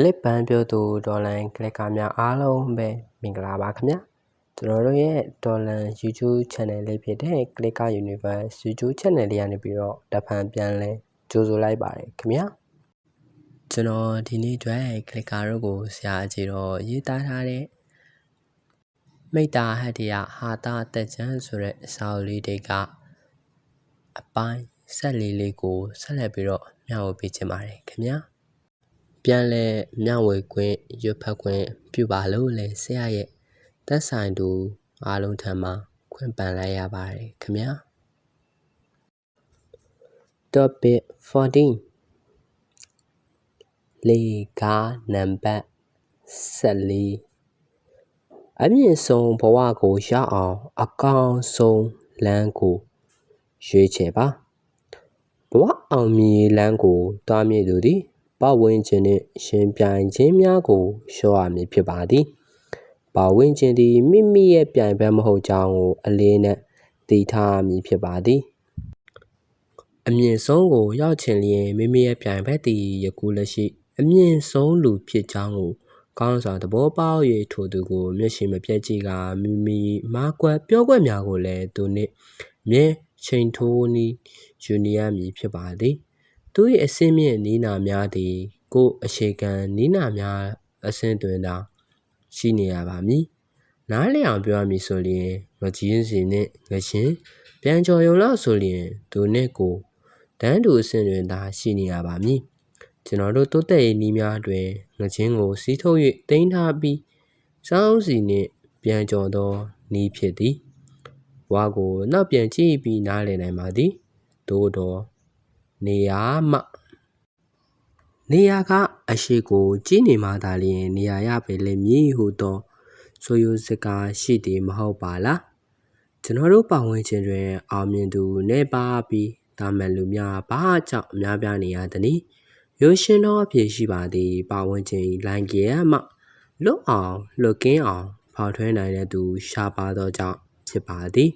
ကလစ်ပန်းပြောသူဒေါ်လန်ကလစ်ကာများအားလုံးပဲမင်္ဂလာပါခင်ဗျာကျွန်တော်တို့ရဲ့ဒေါ်လန် YouTube channel လေးဖြစ်တဲ့ Clicker Universe YouTube channel လေးကနေပြီးတော့တဖန်ပြန်လဲကြိုဆိုလိုက်ပါတယ်ခင်ဗျာကျွန်တော်ဒီနေ့အတွက် Clicker တို့ကိုဆရာအကြီးတော့ရေးသားထားတဲ့မိတ္တာဟတ္တယဟာတာတက်ချမ်းဆိုတဲ့အစာအုပ်လေးတွေကအပိုင်းဆက်လေးလေးကိုဆက်လက်ပြီးတော့မျှဝေပေးချင်ပါတယ်ခင်ဗျာ ပြန်လဲမျှဝေခွင့်ရွတ်ဖတ်ခွင့်ပြုပါလို့လဲဆရာရဲ့သက်ဆိုင်သူအားလုံးထံမှာခွင့်ပန်လိုက်ရပါတယ်ခင်ဗျာ Topic 14လေကားနံပါတ်14အမြင့်ဆုံးဘဝကိုရအောင်အကောင်းဆုံးလမ်းကိုရွေးချယ်ပါဘဝအောင်မြင်လမ်းကိုတွားမြင့်သူသည် ပတ်ဝန်းကျင်နှင့်ရှင်ပြိုင်ခြင်းများကိုလျှော့ရမည်ဖြစ်ပါသည်ပတ်ဝန်းကျင်သည်မိမိရဲ့ပြိုင်ဘက်မဟုတ်ကြောင်းကိုအလေးနက်သိထားရမည်ဖြစ်ပါသည်အမြင့်ဆုံးကိုရောက်ချင်လျင်မိမိရဲ့ပြိုင်ဘက်သည်ယခုလက်ရှိအမြင့်ဆုံးလူဖြစ်ကြောင်းကိုကောင်းစွာသဘောပေါက်၍ထိုသူကိုမျက်ရှိမပြတ်ကြည့်ကမိမိမာကွယ်ပြောကွက်များကိုလည်းသူနှင့်မြဲချိန်ထိုးနီးယူနီရမည်ဖြစ်ပါသည် သူ၏အစင်းမြင့်နီးနာများသည် ကိုယ်အခြေခံနီးနာများအဆင့်တွင်သာရှိနေရပါမည်နားလည်အောင်ပြောရမည်ဆိုလျင်ငကြီးစီနှင့်ငရှင်ပြန်ကျော်ရုံလောက်ဆိုလျင်သူနှင့်ကိုတန်းတူအဆင့်တွင်သာရှိနေရပါမည်ကျွန်တော်တို့တိုးတက်ရေးနီးများတွင်ငချင်းကိုစီးထုတ်၍တင်ထားပြီးစောင်းစီနှင့်ပြန်ကျော်သောနီးဖြစ်သည်ဝါကိုနောက်ပြန်ကြည့်ပြီးနားလည်နိုင်ပါသည်သို့တော့ နေရာမှနေရာကအရှိကိုကြည်နေမှသာလျှင်နေရာရပေလိမ့်မည်ဟုသောဆိုရိုစကားရှိသည်မဟုတ်ပါလားကျွန်တော်တို့ပတ်ဝန်းကျင်တွင် အောင်မြင်သူနေပါပြီးတာမန်လူများဘာကြောင့်အများပြားနေရသနည်းရိုးရှင်းသောအဖြစ်ရှိပါသည်ပတ်ဝန်းကျင်လိုင်းကျဲမှလွတ်အောင်လွတ်ကင်းအောင်ဖောက်ထွင်းနိုင်တဲ့သူရှားပါသောကြောင့်ဖြစ်ပါသည်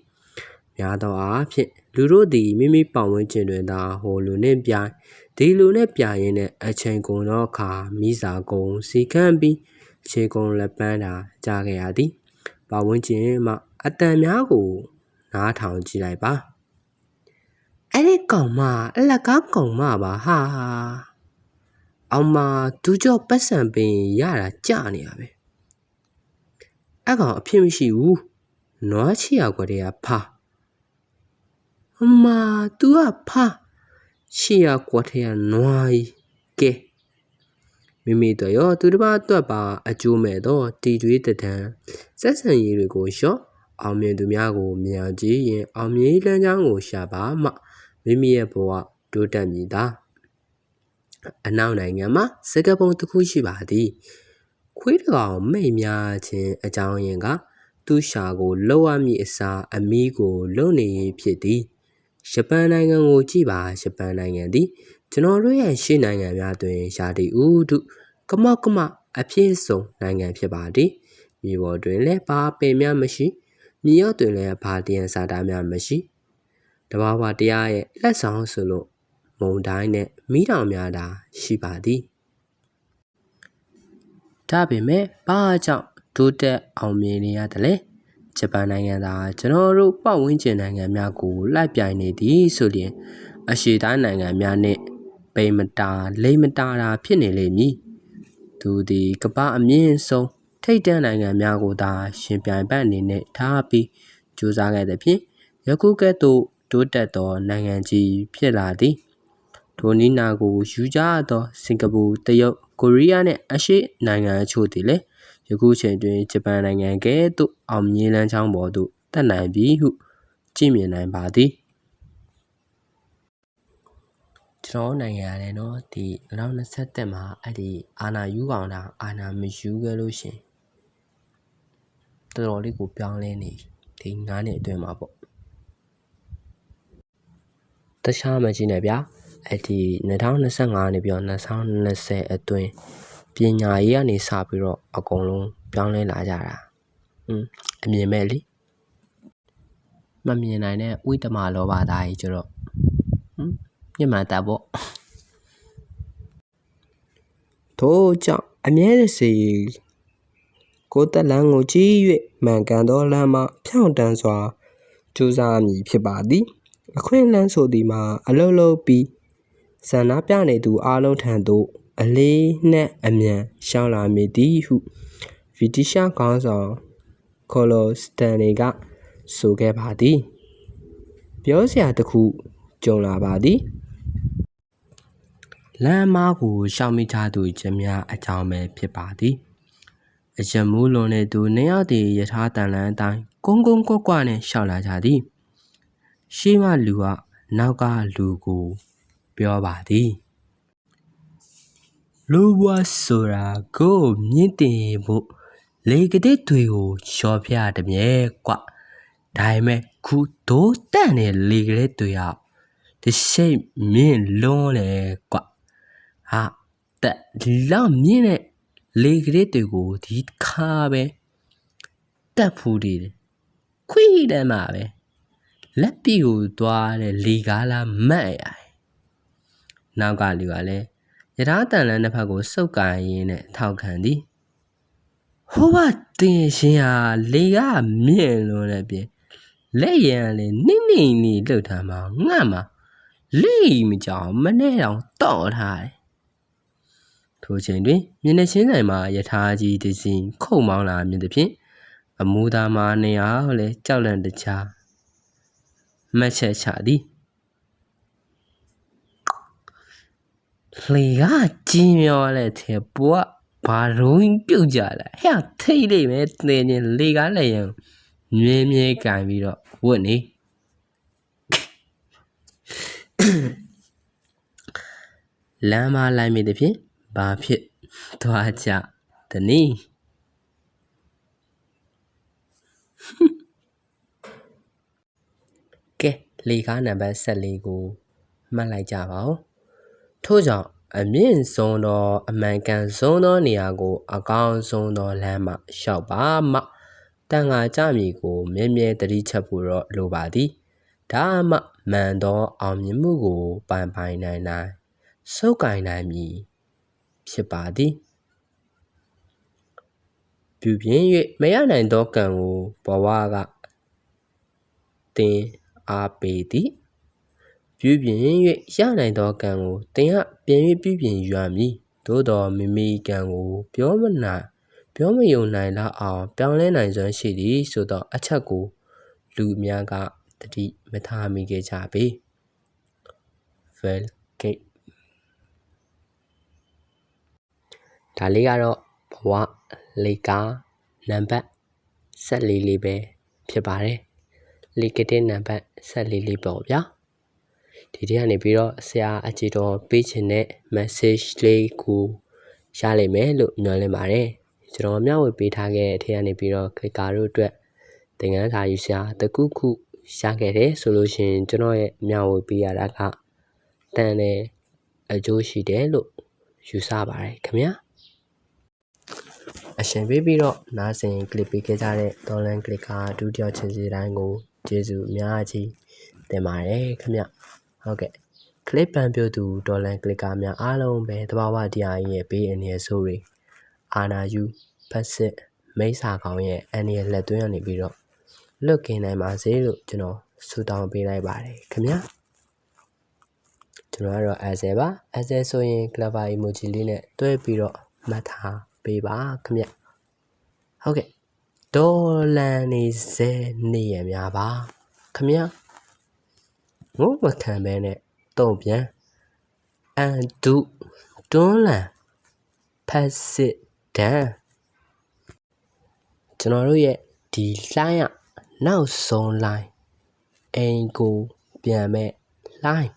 များသောအားဖြင့် လူတို့သည်မိမိပတ်ဝန်းကျင်တွင်သာဟိုလူနှင့်ပြိုင်ဒီလူနှင့်ပြိုင်ရင်းနဲ့အချိန်ကုန်သောအခါမိစာကုန်စီကံပြီးခြေကုန်လက်ပန်းတာကြားခဲ့ရသည်ပတ်ဝန်းကျင်မှအတန်များကိုနားထောင်ကြည့်လိုက်ပါအဲ့ဒီကောင်မအလကားကောင်မပါဟာအောင်မဒူးကြောပတ်စံပင်ရတာကြနေရပဲအဲ့ကောင်အဖြစ်မရှိဘူးနွားချီရကွက်တည်းကဖာအ မ तू ကဖာချီရကွက်တည်းကနွားကြီးကဲမိမိတို့ရောသူတစ်ပါးအတွက်ပါအကျိုးမဲ့တော့တီတွေးတံဆက်ဆံရေးတွေကိုရော့အောင်မြင်သူများကိုမြင်အောင်ကြည့်ရင်အောင်မြင်လမ်းကြောင်းကိုရှာပါမှမိမိရဲ့ဘဝတိုးတက်မည်သာအနောက်နိုင်ငံမှာစကားပုံတစ်ခုရှိပါသည်ခွေးတကောင်မိတ်များခြင်းအကြောင်းရင်းကသူရှာကိုလှုပ်ရမည့်အစားအမီးကိုလုံနေဖြစ်သည် ဂျပန်နိုင်ငံကိုကြည့်ပါဂျပန်နိုင်ငံသည်ကျွန်တော်တို့ရဲ့ရှေ့နိုင်ငံများတွင်ရာသီဥတုကမောက်ကမအပြည့်စုံနိုင်ငံဖြစ်ပါသည်မြေပေါ်တွင်လည်းဘာပင်များမရှိမြေရောက်တွင်လည်းဘာတယံစာတာများမရှိတဘာဝတရားရဲ့လက်ဆောင်ဆိုလို့မုံတိုင်းနဲ့မိတောင်များသာရှိပါသည်ဒါပေမဲ့ဘာကြောင့်တိုးတက်အောင်မြင်နေရတယ်လဲ ဂျပန်နိုင်ငံသားကျွန်တော်တို့ပတ်ဝန်းကျင်နိုင်ငံများကိုလိုက်ပြိုင်နေသည်ဆိုရင် အရှေ့တိုင်းနိုင်ငံများနဲ့ပိမတာလိမတာတာဖြစ်နေလိမ့်မည်သူသည်ကမ္ဘာအမြင့်ဆုံးထိပ်တန်းနိုင်ငံများကိုသာရှင်ပြိုင်ပတ်အနေနဲ့ထားပြီးကြိုးစားခဲ့တဲ့ဖြင့်ယခုကဲ့သို့တိုးတက်သောနိုင်ငံကြီးဖြစ်လာသည်ထိုနီးနာကိုယူကြသောစင်ကာပူတရုတ်ကိုရီးယားနဲ့အရှေ့နိုင်ငံအချို့သည်လည်း ယခုချိန်တွင်ဂျပန်နိုင်ငံကဲ့သို့အောင်မြင်လန်းချောင်းပေါ်သို့တက်နိုင်ပြီဟုကြည့်မြင်နိုင်ပါသည်ကျွန်တော်နိုင်ငံရတယ်နော်ဒီ2021မှာအဲ့ဒီအာနာယူကောင်တာအာနာမယူခဲ့လို့ရှင်တော်တော်လေးကိုပြောင်းလဲနေဒီ9နှစ်အတွင်းမှာပေါ့တခြားမကြည့်နဲ့ဗျာအဲ့ဒီ2025နေပြီးတော့2020အတွင်း ပညာရေးကနေစပြီးတော့အကုန်လုံးပြောင်းလဲလာကြတာอืมအမြင်မဲ့လीမမြင်နိုင်တဲ့ဝိတမလောဘသားကြီးကျတော့ဟမ်ညမှန်တာပေါ့ထို့ကြောင့်အမြဲစေကိုယ်တက်လန်းကိုကြည့်၍မှန်ကန်သောလမ်းမှဖြောင့်တန်းစွာကြိုးစားမည်ဖြစ်ပါသည် အခွင့်အလန်းဆိုသည်မှာအလုံးလုံးပြီးဆန္ဒပြနေသူအလုံးထံသို့ အလေးနှင့်အမြန်ရှောင်းလာမည်သည်ဟုဗီတီရှာခေါင်းဆောင်ကိုလိုစတန်နေကဆိုခဲ့ပါသည် ပြောစရာတစ်ခုကြုံလာပါသည်လမ်းမကိုရှောင်မိထားသူချင်းများအကြောင်းပဲဖြစ်ပါသည်အရမူးလွန်တဲ့သူနှစ်ယောက်တည်းယထာတန်လန်းအတိုင်းကုန်းကုန်းကွက်ကွက်နဲ့ရှောက်လာကြသည်ရှေးမလူကနောက်ကလူကို ပြောပါသည် လူဘွားဆိုတာကိုမြင့်တင်ဖို့လေကတဲ့တွေကိုရှော့ပြတမြဲကွဒါပေမဲ့ခုဒိုးတန့်တဲ့လေကလေးတွေရောက်တရှိတ်မြင့်လွန်းလေကွဟာတက်ဒီလောက်မြင့်တဲ့လေကလေးတွေကိုဒီခါပဲတက်ဖူးတယ်ခွိတယ်မှာပဲလက်ပြီကိုသွားတဲ့လေကားလားမတ်ရတယ်နောက်ကလူကလည်း ယထာတန်လန်းတစ်ဖက်ကိုစုပ်ကန်ရင်းနဲ့ထောက်ခံသည်ဟိုကတင်ရှင်ဟာလေကမြင့်လွန်းတဲ့ပြင်လက်ရံလေနိမ့်နိမ့်နေလှုပ်ထားမှာငှမှာလိမကြောင်မနဲ့တောင်တော့ထားတယ်ထိုချိန်တွင်မျက်နှာချင်းဆိုင်မှာယထာကြီးတစ်စီးခုတ်မောင်းလာမြင်သည်ဖြင့်အမူသားမနေအောင်လဲကြောက်လန့်တခြားမှတ်ချက်ချသည် လေကကြီးမျောလဲတဲ့ပွားဘာရုံးပြုတ်ကြလဲဟဲ့ထိတ်လိမ့်မယ်တင်ရင်လေကားလည်းရံမြဲမြဲကင်ပြီးတော့ဝတ်နေလမ်းမလိုက်မိတဲ့ဖြင့်ဘာဖြစ်သွားကြသနည်းကဲလေကားနံပါတ်14ကိုမှတ်လိုက်ကြပါဦး ထို့ကြောင့်အမြင့်ဆုံးသောအမှန်ကန်ဆုံးသောနေရာကို အကောင်းဆုံးသောလမ်းမှလျှောက်ပါမှတန်ငါကြမည်ကိုမြဲမြဲတတိချက်ဖို့တော့လိုပါသည်ဒါမှမှန်သောအောင်မြင်မှုကိုပိုင်ပိုင်နိုင်နိုင်စုပ်ကိုင်နိုင်မည်ဖြစ်ပါသည်ပြုပြင်၍မရနိုင်သောကံကိုဘဝကတင်အားပေးသည် ပြုပြင်၍ရနိုင်သောကံကိုတင်ဟပြန်၍ပြုပြင်ယူရမည်သို့တော်မိမိကံကိုပြောမနိုင်ပြောမယုံနိုင်လောက်အောင်ပြောင်းလဲနိုင်စွမ်းရှိသည်ဆိုသောအချက်ကို လူများကတတိမထားမိခဲ့ကြပေ well gate ဒါလေးကတော့ဘဝလေကားနံပါတ်14လေးပဲဖြစ်ပါတယ်လေကတဲ့နံပါတ်14လေးပေါ့ဗျာ ဒီထဲကနေပြီးတော့ဆရာအကြည့်တော်ပေးချင်တဲ့ message လေးကိုရလိမ့်မယ်လို့မျှော်လင့်ပါတယ်ကျွန်တော်မျှဝေပေးထားခဲ့တဲ့အထက်ကနေပြီးတော့ clicker တို့အတွက်သင်ခန်းစာယူဆရာတခုခုရခဲ့တယ်ဆိုလို့ရှိရင်ကျွန်တော်ရဲ့မျှဝေပေးရတာကတန်တယ်အကျိုးရှိတယ်လို့ယူဆပါတယ်ခင်ဗျာအရှင်ပေးပြီးတော့နားဆင် click ပေးခဲ့ကြတဲ့ Dolan Clicker ဒုတိယချင်းစီတိုင်းကိုကျေးဇူးအများကြီးတင်ပါတယ်ခင်ဗျ ဟုတ်ကဲ့ clip ပန်ပြသူဒေါ်လန်ကလစ်ကာများအားလုံးပဲတဘာဝတရားရဲ့ဘေးအန္တရာယ်ဆိုးတွေအာနာယူဖက်စစ်မိစ္ဆာကောင်ရဲ့အန္တရာယ်လက်သွင်းရနေပြီးတော့လွတ်ကင်းနိုင်ပါစေလို့ကျွန်တော်ဆုတောင်းပေးလိုက်ပါတယ်ခင်ဗျာကျွန်တော်ကတော့ as ပါ as ဆိုရင် clever emoji လေးနဲ့တွဲပြီးတော့မှတ်ထားပေးပါခင်ဗျဟုတ်ကဲ့ဒေါ်လန်နေစေနေရများပါခင်ဗျာ ငုံမခံပဲနဲ့တုံ့ပြန်အန်ဒုတွန်းလန်ဖက်စစ်ဒန်ကျွန်တော်တို့ရဲ့ဒီလှိုင်းရနောက်ဆုံး line အိမ်ကိုပြန်မဲ့ line